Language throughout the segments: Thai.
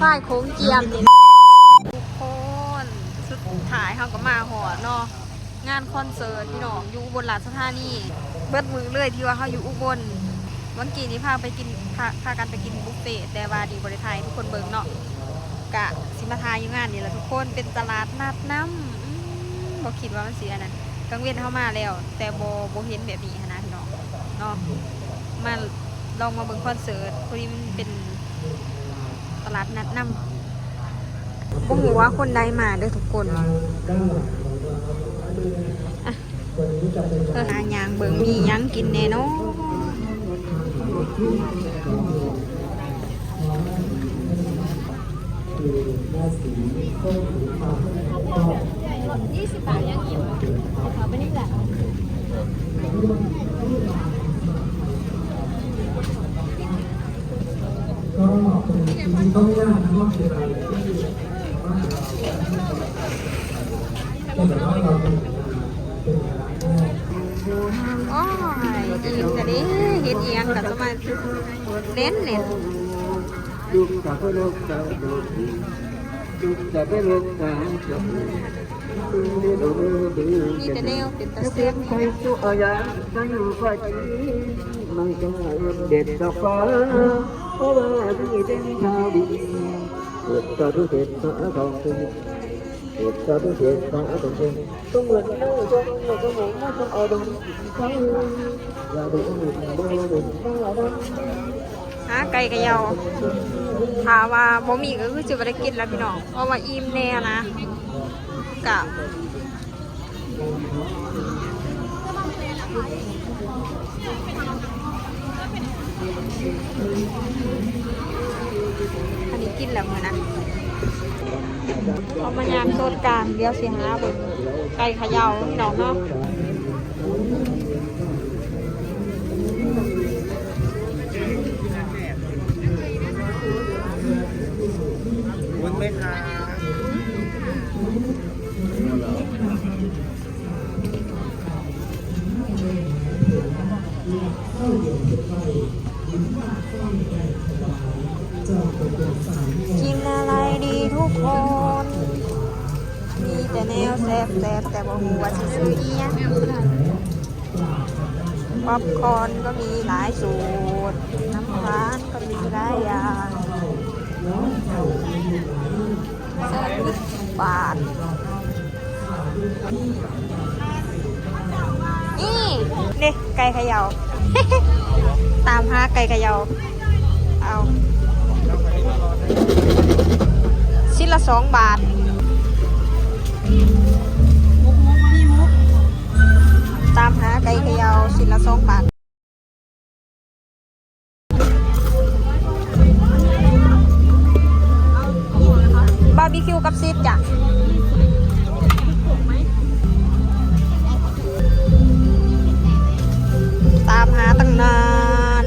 ฝ้ายโค้งเจียมนี่ทุกคนสุดท้ายเขาก็มาหอดเนาะงานคอนเสิร์ตพี่น้องอยู่อุบนราชธานีเบิดมือเลยที่ว่าเขาอยู่อุบลวันกี้นี้พาไปกินพาพากันไปกินบุฟเฟ่ต์แต่ว่าดีบริไทยทุกคนเบิงเนาะกะสิมาทายอยู่งานนี่แหละทุกคนเป็นตลาดนัดน้ำบอกคิดว่ามันเสียนั่นกังเวียนเข้ามาแล้ว แต่โบโบเห็นแบบนี้นนะพี่น้องเนาะมาลองมาเบิ่งคอนเสิร์ตพอดีมันเป็น ตลาดนัดน้ำบ่หูว่าคนใดมาเด้อทุกคนอะเพื่อหาหยางเบิ่งมียังกินแน่เนอนยี่สิบบาทยังอิ่มขอไปนี่แหละ จริงๆก็ไม่ยากนะว่าคืออะไรแต่ว่าเราเป็นเป็นอะไรโอ้ยอิ่มแต่นี้เฮ็ดอีหยังกับสมาเน้นเน้น Chúng ta có lúc ta được Chúng ta có lúc ta được มีแต่แนวเป็นตาเสียบ เพราะว่าพี่เป็นชาบุเด็ดสาทองเป็กิดเด็ดสาทองเป็นต้องเหมือนเล่าจนะเอย่าบ้หไก่กะเยาถาว่าบ่มีก็คือจะไปกินแล้วพี่น้องเพราะว่าอิ่มแน่นะกับ อันนี้กินแล้วมือนั้นเอามายามโซนกลางเดียวสิหาเบิ่งไก่เขยาพี่น้องเนาะวุ้นไหมคะ กินอะไรดีทุกคน มีแต่แนวแซ่บแซ่บแต่บ่ฮู้ว่าสิซื้ออีหยังป๊อปคอนก็มีหลายสูตร น้ำร้านก็มีหลายอย่างเส้นวิสบาทนี่นี่ไก่เขย่า ตามหาไก่เขยา เอา ชิ้นละสองบาท ตามหาไก่เขยาชิ้นละสองบาทบาร์บีคิวกับซีดจ้ะ ตามหาตั้งนาน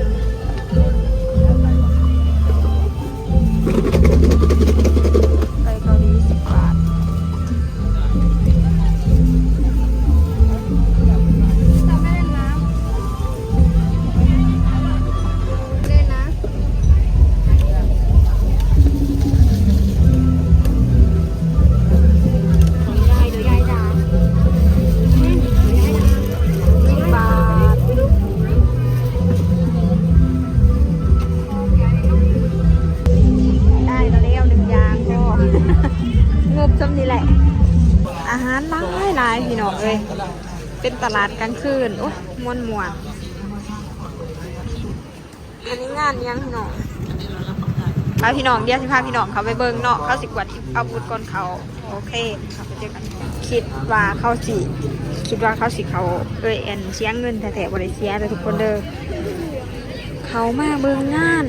เป็นตลาดกลางคืนโอ้ยมวนมวนอันนี้งานยังพี่น้องพาพี่น้องเดี๋ยวสิพาพี่น้องเขาไปเบิ่งเนาะเขาสิกวาดอาวุธก่อนเขาโอเคเขาไปเจอกันคิดว่าเขาสิคิดว่าเขาสิเขาเอ้ยแอนเสียเงินแต่แต่บริเสียเลยทุกคนเด้อเขามาเบิ่งงาน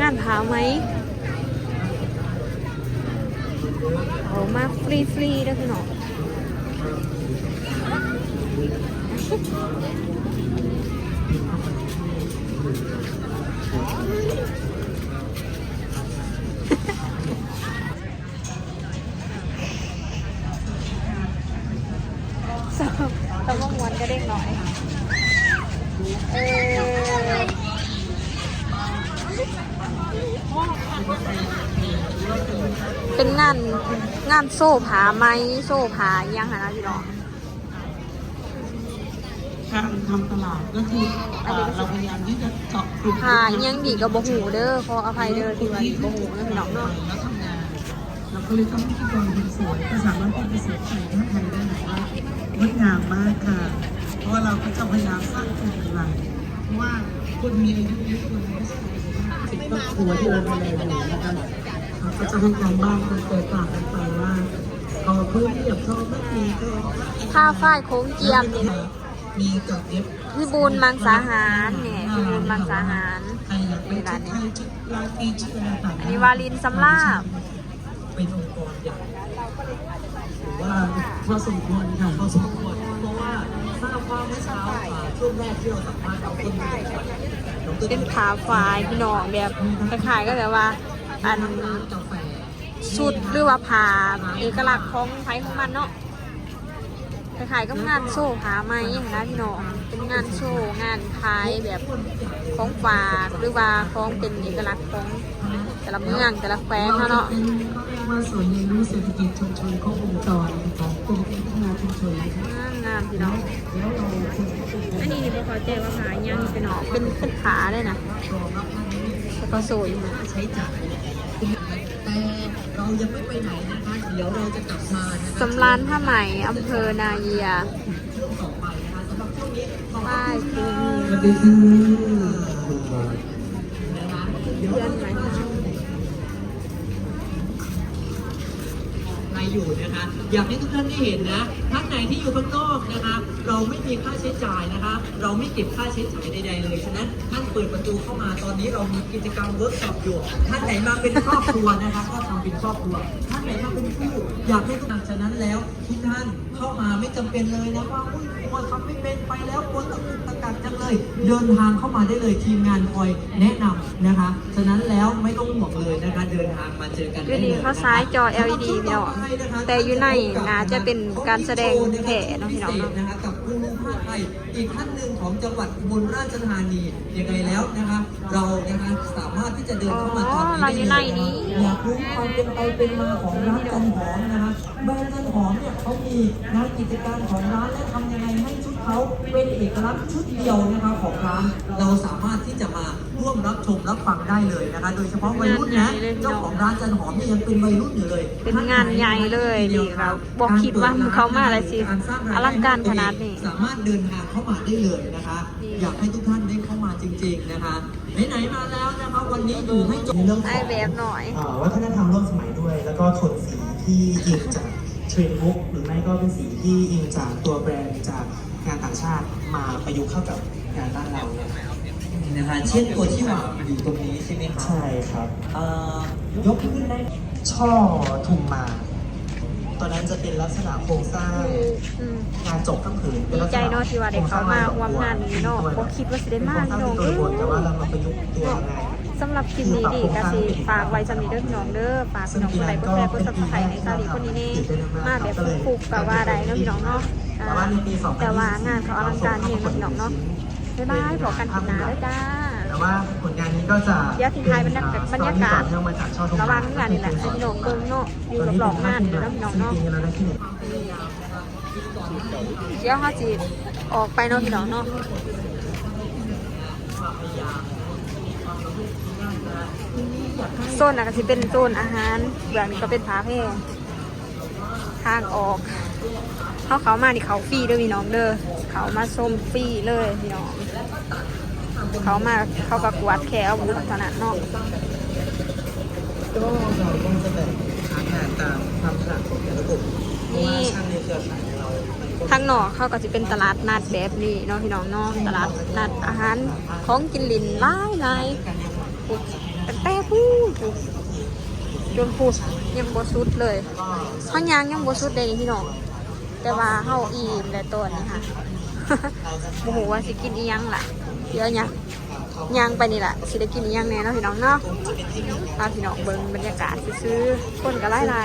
งานผาไหมเอามาฟรีฟรีๆด้วยพี่น้อง สมสมมวนก็เด้งหน่อย เออเป็นงานงานโซ่ผาไหมโซ่ผายังหานะพี่น้อง การทำตลาดก็คือเอ่อเราพยายามที่จะเจาะกลุ่มผาอิหยังดีกับบ่หูเด้อขออภัยเด้อที่ว่าบ่หูนะพี่น้องเนาะแล้วทำงานเราก็เลยต้องพิธีกรคนสวยก็สามารถที่จะสวมใส่ผ้าไทยได้ไหนว่างดงามมากค่ะ เพราะว่าเราก็จะพยายามสร้างกลุ่มใหม่เพราะว่าคนมีอายุเยอะคนไม่ใช่สิบครอบครัวที่เราดูแลอยู่นะคะเราก็จะให้การบ้านคนแตกต่างกันไปว่าเอาพื้นที่แบบชอบไม่มีก็ผ้าฝ้ายโค้งเจียมนี่ มีกับเย็บพี่บูนมังสาหารเนี่ยพี่บูนมังสาหารใครอยากเป็นชุดไทยชุดลาตรีชุดอะไรต่างๆอันนี้วาลินสำลาบเป็นองค์กรใหญ่ถือว่าพอสมควรค่ะพอสมควรเพราะว่าทราบว่าเมื่อเช้าอ่าช่วงแรกที่เราสัมภาษณ์เอาคนมาจากน้องเป็นผาฝ้ายพี่น้องแบบคล้ายๆก็แบบว่า อันกาแฟชุดหรือว่าผ้าเอกลักษณ์ของไทยของมันเนาะ คล้ายๆกับงานโซ่ผ้าไหมอย่างนะพี่น้องเป็นงานโซ่งานขายแบบของฝากหรือว่าของเป็นเอกลักษณ์ของแต่ละเมืองแต่ละแขวงเราเนาะจะเนาะเป็นเขาเรียกว่าศูนย์เรียนรู้เศรษฐกิจชุมชนครบวงจรของกรมพัฒนาชุมชนนะคะงามงามพี่น้องแล้วเราจะอันนี้นี่บ่เข้าใจว่าผาอิหยังเป็นเนาะเป็นเป็นผาได้นะรองรับท่านนี้แล้วก็โซ่อยู่นะใช้จ่ายแต่เรายังไม่ไปไหนนะคะเดี๋ยวเราจะกลับมานะคะสำรานผ้าไหมอำเภอนาเยียช่วงต่อไปนะคะสำหรับช่วงนี้ขอป้ายคือสวัสดีค่ะเพื่อนไหมใครอยู่นะคะ อยากให้ทุกท่านได้เห็นนะท่านไหนที่อยู่ข้างนอกนะคะเราไม่มีค่าใช้จ่ายนะคะ เราไม่เก็บค่าใช้จ่ายใดๆเลยฉะนั้นท่านเปิดประตูเข้ามาตอนนี้เรามีกิจกรรมเวิร์กช็อปอยู่ท่านไหนมาเป็นครอบครัวนะคะก็ทำเป็นครอบครัว ท่านไหนมาเป็นคู่อยากให้ทุกท่านฉะนั้นแล้วทุกท่านเข้ามาไม่จำเป็นเลยนะว่าอุ้ยกลัวทำไม่เป็นไปแล้วกลัวตะกุกตะกักจังเลย เดินทางเข้ามาได้เลยทีมงานคอยแนะนำนะคะฉะนั้นแล้วไม่ต้องห่วงเลยนะคะเดินทางมาเจอกันอได้ยู่เลยนี่นะคะเขาซ้ายจอ LED พี่น้องแต่อยู่ในน่าจะเป็นการแสดงแผ่เนาะพี่น้องเนาะนะคะกับครูภาคไทยอีกท่านหนึ่งของจังหวัดอุบลราชธานียังไงแล้วนะคะเรานะคะสามารถที่จะเดินเข้ามาตอนนี้อ๋อเราอยู่ในนี้อยากรู้ความเป็นไปเป็นมาของร้านจันหอมนะคะแบรนด์จันหอมเนี่ยเขามีงานกิจการของร้านและทำยังไงให้ชุด เขาเป็นเอกลักษณ์ชุดเดียวนะคะของร้านเราสามารถที่จะมาร่วมรับชมรับฟังได้เลยนะคะ โดยเฉพาะวัยรุ่นนะเจ้าของร้านจันหอมเนี่ยยังเป็นวัยรุ่นอยู่เลย เป็นงานใหญ่เลยนี่เราบอกคิดว่าเขามาอะไรสิอลังการขนาดนี้สามารถเดินทางเข้ามาได้เลยนะคะดีอยากให้ทุกท่านได้เข้ามาจริง ๆนะคะไหนๆมาแล้วนะคะวันนี้อยู่ให้จบในเรื่องขไอองแบบหน่อยเอ่อวัฒนธรรมร่วมสมัยด้วย แล้วก็โทนสีที่อิงจากเทรนด์บุ๊กหรือไม่ก็เป็นสีที่อิงจากตัวแบรนด์จาก งานต่างชาติมาประยุกต์เข้ากับงานบ้านเรานะคะเช่นตัวที่วางอยู่ตรงนี้ใช่ไหมคะใช่ครับเอ่อยกขึ้นได้ช่อทุมมาตัวนั้นจะเป็นลักษณะโครงสร้างอืม งานจบทั้งผืนป็ดีลักษณใจเนาะที่ว่าได้เข้ามาร่วมงานนี้เนาะบ่คิดว่าสิได้มาพี่น้องเป็เอ้โครงสร้างที่โดยบนแต่ว่าเรายมาประยุกต์ตัวยังไง สำหรับคลิปนี้ดีก็สิฝากไว้สำหรับเด้อพี่น้องเด้อฝากพี่น้องคนใดคนแรกคนสับสไครในซาลีคนนี้นี่มาแบบฟุกๆกับว่าใดเนาะพี่น้องเนาะอ่า แต่ว่าในปี2020แต่ว่างานเขาอลังการนี่เนาะพี่น้องเนาะบ๊ายบายพบกันคลิปหน้าเด้อจ้า แต่ว่าผลงานนี้ก็จะเดี๋ยวทิ้งท้ายบรรยากาศบรรยากาศต่อเนื่องมาจากช่อทุมระมาวังงานนี่แหละให้พี่น้องเบิ่งเนาะอยู่รอบๆงานนี่เนาะพี่น้องเนาะจริงๆแล้วได้ที่หนึ่งเดี๋ยวเขาจีออกไปเนาะพี่น้องเนาะโซนน่ะก็สิเป็นโซนอาหารเบื้องนี้ก็เป็นผาแพร่ทางออก เขาเขามานี่เขาฟรีเด้วยพี่น้องเด้อเขามาชมฟรีเลยพี่น้อง เขามาเขาประกวดแค่อาวุธเท่านั้นเนาะก็เราก็จะแบ่งพาร์ทงานตามความถนัดของแต่ละกลุ่มเพราะว่าช่างในเครือข่ายของเรามันก็ทางนอกเขาก็จะเป็นตลาดนัดแบบนี้เนาะพี่น้องเนาะตลาดนัดอาหารของกินลินหลายหลายปุ๊บตั้งแต่พูดปุ๊บจนพูดยังบ่สุดเลยเขายางยังบ่สุดเลยนี่พี่น้อง แต่ว่าเฮาอิ่มแล้วตัวนี้ค่ะโมโหว่าสิกินอีหยังล่ะเดี๋ยวเนี่ยย่างไปนี่แหละสิได้กินอีหยังแน่เนาะพี่น้องเนาะพาพี่น้องเบิ่งบรรยากาศซื้อๆคนก็ไล่ไล่